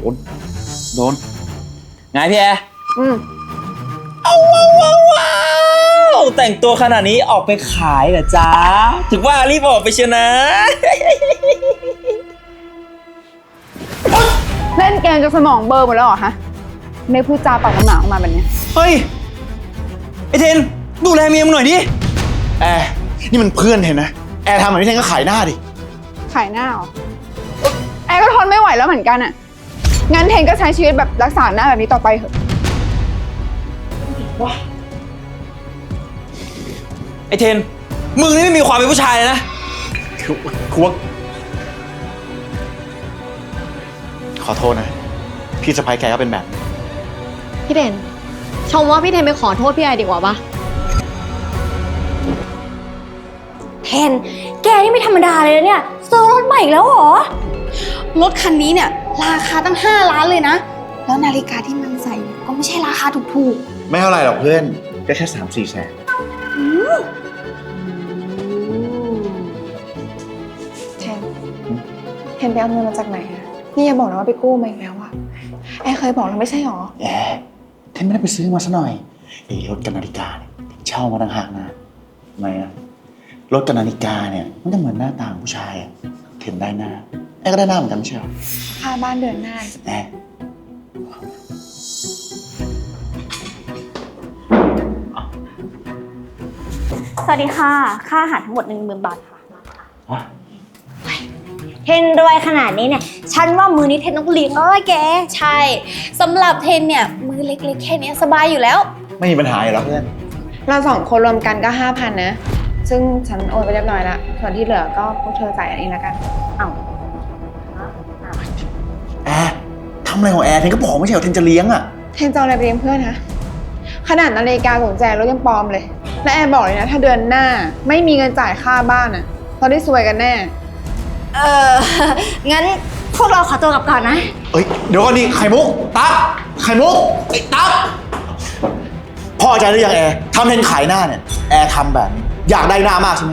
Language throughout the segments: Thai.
โดน โดน ไงพี่แอร์อืมเอาว้าวว้าวว้าวแต่งตัวขนาดนี้ออกไปขายเหรอจ๊ะ ถึงว่ารีบออกไปเชียวนะ เล่นเกมจนสมองเบลอร์หมดแล้วเหรอฮะไม่พูดจาปากหมาออกมาแบบเนี้ยเฮ้ย ไอเทน ดูแลเมียมึงหน่อยดิ แอร์นี่มันเพื่อนเห็นนะ แอร์ทำแบบนี้แทนก็ขายหน้าดิ ขายหน้าเหรอแอร์ก็ทนไม่ไหวแล้วเหมือนกันอะ งั้นเทนก็ใช้ชีวิตแบบรักษาหน้าแบบนี้ต่อไปเถอะไอเทน มึงนี่ไม่มีความเป็นผู้ชายเลยนะคือคือว่าขอโทษนะ พี่สะพ้ายแกก็เป็นแบบนี้พี่เด่นชมว่าพี่เทนไปขอโทษพี่ไอดีกว่าปะเทน แกนี่ไม่ธรรมดาเลยนะเนี่ยซื้อรถใหม่อีกแล้วเหรอ รถคันนี้เนี่ยราคาตั้ง 5 ล้านเลยนะ แล้วนาฬิกาที่มันใส่เนี่ยก็ไม่ใช่ราคาถูกไม่เท่าไหร่หรอกเพื่อนก็แค่สามสี่แสนเทนเทนไปเอาเงินมาจากไหนอะนี่อย่าบอกนะว่าไปกู้มาอีกแล้วอะแอร์เคยบอกแล้วไม่ใช่หรอแอร์เทนไม่ได้ไปซื้อมาซะหน่อยไอ้รถกับนาฬิกาเนี่ยเช่ามาต่างหากนะทำไมอะรถกับนาฬิกาเนี่ยมันก็เหมือนหน้าตาของผู้ชายอะเทนได้หน้าแอร์ ก็ได้หน้าเหมือนกันไม่ใช่เหรอค่าบ้านเดือนหน้าแอร์ๆสวัสดีค่ะ ค่าอาหารทั้งหมด 1 0,000 บาทค่ะอะเทนรวยขนาดนี้เนี่ย ฉันว่ามือนี้เทนต้องเลี้ยงแล้วล่ะแก ใช่สำหรับเทนเนี่ย มือเล็กๆ แค่เนี้ยสบายอยู่แล้ว ไม่มีปัญหาอยู่แล้วเพื่อน เราสองคนรวมกันก็ห้าพันนะ ซึ่งฉันโอนไปเรียบร้อยแล้วส่วนที่เหลือก็พวกเธอจ่ายเองแล้วกัน เอ้า แอร์ทำอะไรของแอร์เทนก็บอกไม่ใช่เหรอเทนจะเลี้ยงอะเทนจะเอาอะไรไปเลี้ยงเพื่อนฮะขนาดนาฬิกากุญแจรถยังปลอมเลย และแอบบอกเลยนะ ถ้าเดือนหน้าไม่มีเงินจ่ายค่าบ้านอะเราได้ซวยกันแน่ เออ งั้นพวกเราขอตัวกลับก่อนนะ เอ้ยเดี๋ยวก่อนดิไข่มุกตั๊กไข่มุกไอ้ยตั๊กพ่อใจหรือยังแอร์ทำเทนขายหน้าเนี่ยแอร์ทำแบบนี้อยากได้หน้ามากใช่ไหม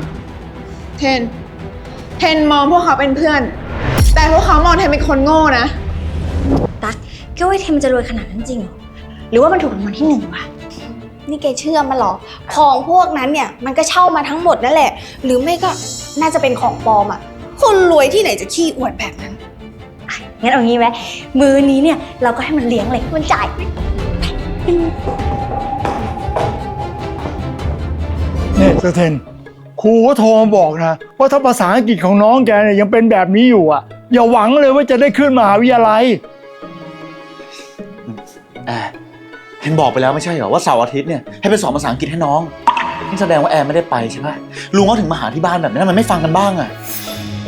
เทน เทนมองพวกเขาเป็นเพื่อน แต่พวกเขามองเทนเป็นคนโง่นะ ตั๊กแกว่าเทมจะรวยขนาดนั้นจริงเหรอ หรือว่ามันถูกรางวัลที่หนึ่งวะ นี่แกเชื่อมันเหรอ ของพวกนั้นเนี่ยมันก็เช่ามาทั้งหมดนั่นแหละ หรือไม่ก็น่าจะเป็นของปลอมอะ คนรวยที่ไหนจะขี้อวดแบบนั้นอะงั้นเอางี้ไหมมือนี้เนี่ยเราก็ให้มันเลี้ยงเลย มันจ่ายนี่เซอร์เทนครูก็โทรมาบอกนะ ว่าถ้าภาษาอังกฤษของน้องแกเนี่ยยังเป็นแบบนี้อยู่อะ อย่าหวังเลยว่าจะได้ขึ้นมหาวิทยาลัย แอร์เทนบอกไปแล้วไม่ใช่เหรอว่าเสาร์อาทิตย์เนี่ยให้ไปสอนภาษาอังกฤษให้น้องนี่แสดงว่าแอร์ไม่ได้ไปใช่ปะลุงเขาถึงมาหาที่บ้านแบบนี้ทำไมไม่ฟังกันบ้างอะ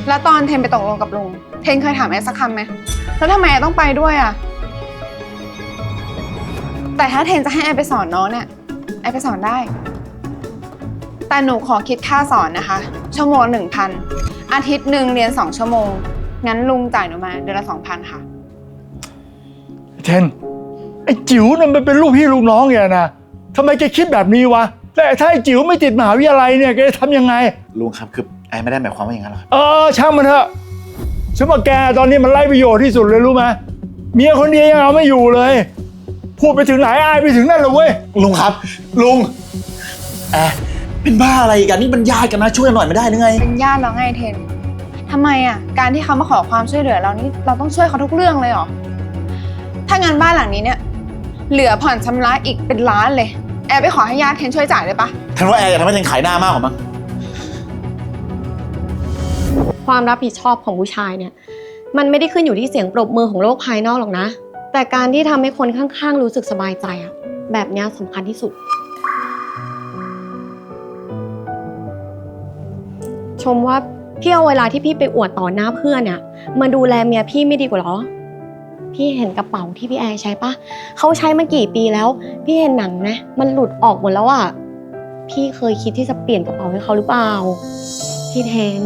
แล้วตอนเทนไปตกลงกับลุงเทนเคยถามแอร์สักคำไหมแล้วทำไมแอร์ต้องไปด้วยอะแต่ถ้าเทนจะให้แอร์ไปสอนน้องเนี่ยแอร์ไปสอนได้ แต่หนูขอคิดค่าสอนนะคะ ชั่วโมงหนึ่งพันอาทิตย์หนึ่งเรียนสองชั่วโมง งั้นลุงจ่ายหนูมาเดือนละสองพันค่ะ เทนไอ้จิ๋วนั่นมันเป็นลูกพี่ลูกน้องแกนะทำไมแกคิดแบบนี้วะแต่ถ้าไอ้จิ๋วไม่ติดมหาวิทยาลัยเนี่ยแกจะทำยังไง ลุงครับคือแอร์ไม่ได้หมายความว่าอย่างนั้นหรอกครับเออช่างมันเถอะฉันว่าแกตอนนี้มันไร้ประโยชน์ที่สุดเลยรู้ไหมเมียคนเดียวยังเอาไม่อยู่เลย พูดไปถึงไหนอายไปถึงนั่นเลยเว้ยลุงครับ ลุงแอร์เป็นบ้าอะไรกันนี่มันญาติกันนะช่วยกันหน่อยไม่ได้หรือไง เป็นญาติเราไงเทนทำไมอะ การที่เขามาขอความช่วยเหลือเรานี่เราต้องช่วยเขาทุกเรื่องเลยเหรอ ถ้างานบ้านหลังนี้เนี่ย เหลือผ่อนชำระอีกเป็นล้านเลย แอบไปขอให้ญาติเทนช่วยจ่ายได้ปะท่านว่าแอร์อย่าทำให้เทนขายหน้ามากกว่ามั้งความรับผิดชอบของผู้ชายเนี่ย มันไม่ได้ขึ้นอยู่ที่เสียงปรบมือของโลกภายนอกหรอกนะ แต่การที่ทำให้คนข้างๆ รู้สึกสบายใจอะแบบเนี้ยสำคัญที่สุด ชมว่าพี่เอาเวลาที่พี่ไปอวดต่อหน้าเพื่อนเนี่ยมาดูแลเมียพี่ไม่ดีกว่าหรอ พี่เห็นกระเป๋าที่พี่แอร์ใช้ปะเขาใช้มากี่ปีแล้ว พี่เห็นหนังนะ มันหลุดออกหมดแล้วอะพี่เคยคิดที่จะเปลี่ยนกระเป๋าให้เขาหรือเปล่า พี่เทน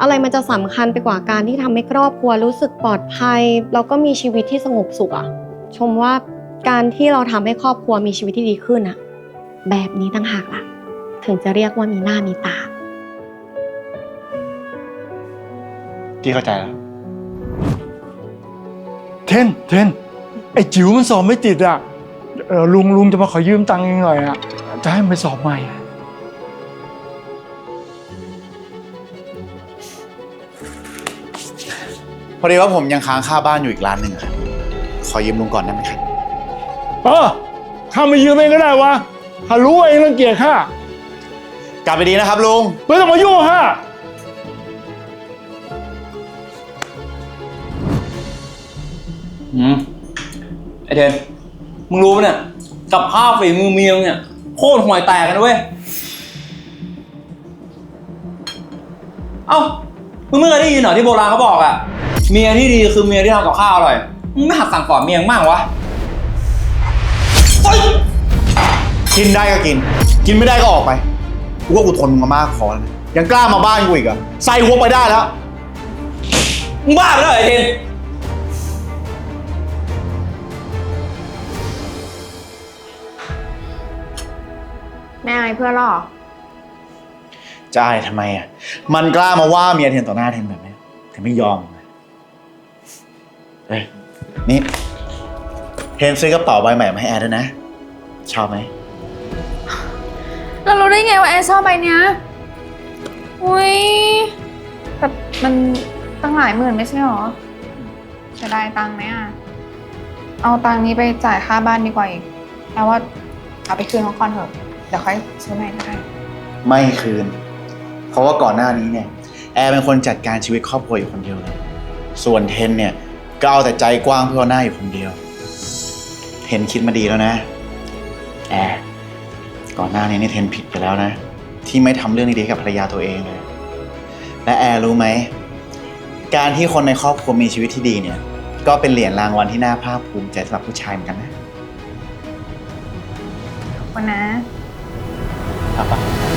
อะไรมันจะสำคัญไปกว่าการที่ทำให้ครอบครัวรู้สึกปลอดภัย แล้วก็มีชีวิตที่สงบสุขอะชมว่าการที่เราทำให้ครอบครัวมีชีวิตที่ดีขึ้นอะแบบนี้ตั้งหากล่ะ ถึงจะเรียกว่ามีหน้ามีตาพี่เข้าใจแล้ว นเทนไอ้จิ๋วมันสอบไม่ติดอะเออลุงลุงจะมาขอยืมตังค์เองหน่อยอะจะให้มันไปสอบใหม่อะพอดีว่าผมยังค้างค่าบ้านอยู่อีกร้านหนึ่งอะครับ ขอยืมลุงก่อนได้ไหมครับ เออข้าไม่ยืมเองก็ได้วะถ้ารู้ว่าเองรังเกียจข้า กลับไปดีนะครับลุง ไม่ต้องมายุ่งกับ อืมไอเทนมึงรู้ปะเนี่ยกับข้าวฝีมือเมียงเนี่ยโคตรห่วยแตกกันนะเว้ย เอ้ามึงไม่เคยได้ยินเหรอที่โบราณเขาบอกอะเมียที่ดีคือเมียที่ทำกับข้าวอร่อยมึงไม่หัดสั่งสอนเมียงบ้างวะเฮ้ยกินได้ก็กิน กินไม่ได้ก็ออกไป กูว่ากูทนมึงมามากพอแล้วนะยังกล้ามาบ้านกูอีกเหรอะใส่หัวไปได้แล้ว มึงบ้าไปแล้วเหรอไอเทน แม่อายเพื่อนหรอจะอายทำไมอะ มันกล้ามาว่าเมียเทนต่อหน้าเทนแบบนี้เทนไม่ยอมเลยเอ้ยนี่เทนซื้อกระเป๋าใบใหม่มาให้แอร์ด้วยนะ ชอบไหม เรารู้ได้ไงว่าแอนชอบใบเนี้ยอุ้ยแต่มันตั้งหลายหมื่นไม่ใช่หรอจะได้ตังค์ไหมอะ เอาตังค์นี้ไปจ่ายค่าบ้านดีกว่าอีกแปลว่าเอาไปคืนของคอนเถอะ เดี๋ยวค่อยซื้อใหม่ก็ได้ไม่คืน เพราะว่าก่อนหน้านี้เนี่ย แอร์เป็นคนจัดการชีวิตครอบครัวอยู่คนเดียวเลย ส่วนเทนเนี่ยก็เอาแต่ใจกว้างเพื่อเอาหน้าอยู่คนเดียว เทนคิดมาดีแล้วนะ แอร์ก่อนหน้านี้นี่เทนผิดไปแล้วนะ ที่ไม่ทำเรื่องดีๆกับภรรยาตัวเองเลย และแอร์รู้ไหม การที่คนในครอบครัวมีชีวิตที่ดีเนี่ย ก็เป็นเหรียญรางวัลที่น่าภาคภูมิใจสำหรับผู้ชายเหมือนกันนะ ขอบคุณนะ 好吧。